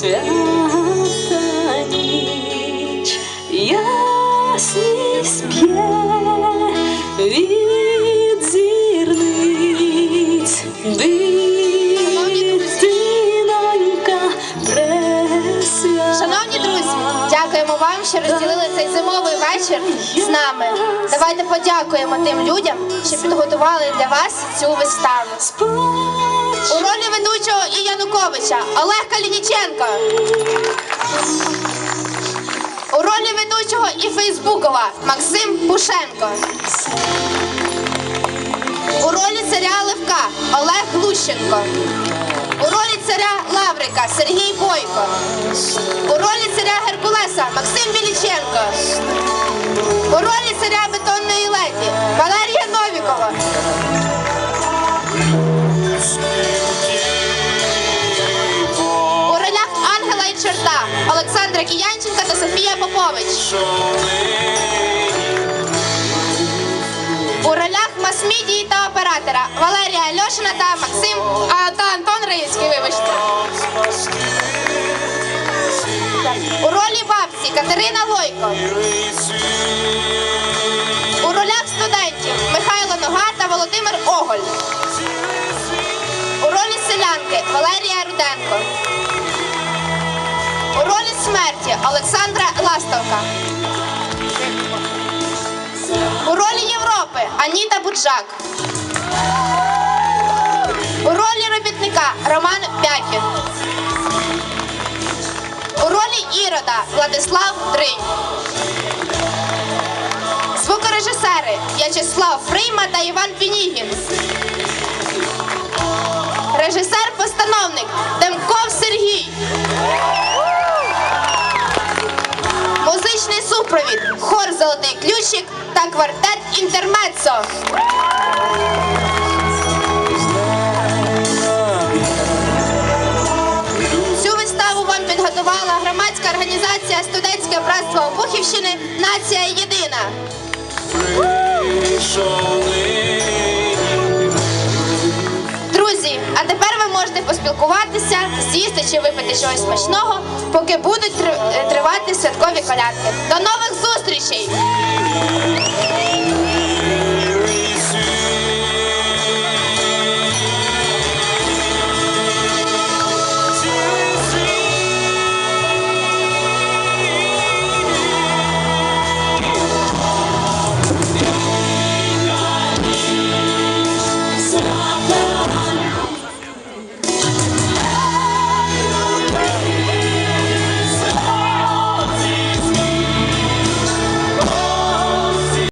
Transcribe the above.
свята ніч ясність п'є від зірниць дитинонька пресвята. Шановні друзі, дякуємо вам, що розділили цей зимовий вечір з нами. Давайте подякуємо тим людям, що підготували для вас цю виставу. І Януковича Олег Калініченко. У ролі ведучого і Фейсбукова Максим Пушенко. У ролі царя Левка Олег Глущенко. У ролі царя Лаврика Сергій Бойко. У ролі царя Геркулеса Максим Біліченко. У ролі царя бетонної леді Валерія та Софія Попович. У ролях мас-мідії та оператора Валерія Альошина та Максим а, та Антон Раївський, вибачте. У ролі бабці Катерина Лойко. У ролях студентів Михайло Нога та Володимир Оголь. У ролі селянки Валерія Руденко. Смерті Олександра Ластовка. У ролі Європи Аніта Буджак. У ролі робітника Роман Пякін. У ролі Ірода Владислав Дринь. Звукорежисери В'ячеслав Фрейма та Іван Пінігін. Режисер-постановник Демков Золотий ключик та квартет Інтермецо. Цю виставу вам підготувала громадська організація Студентське братство Обухівщини Нація Єдина. Друзі, а тепер ви можете поспілкуватися, поїсти випити чогось смачного, поки будуть е, тривати святкові колядки. До нових зустрічей!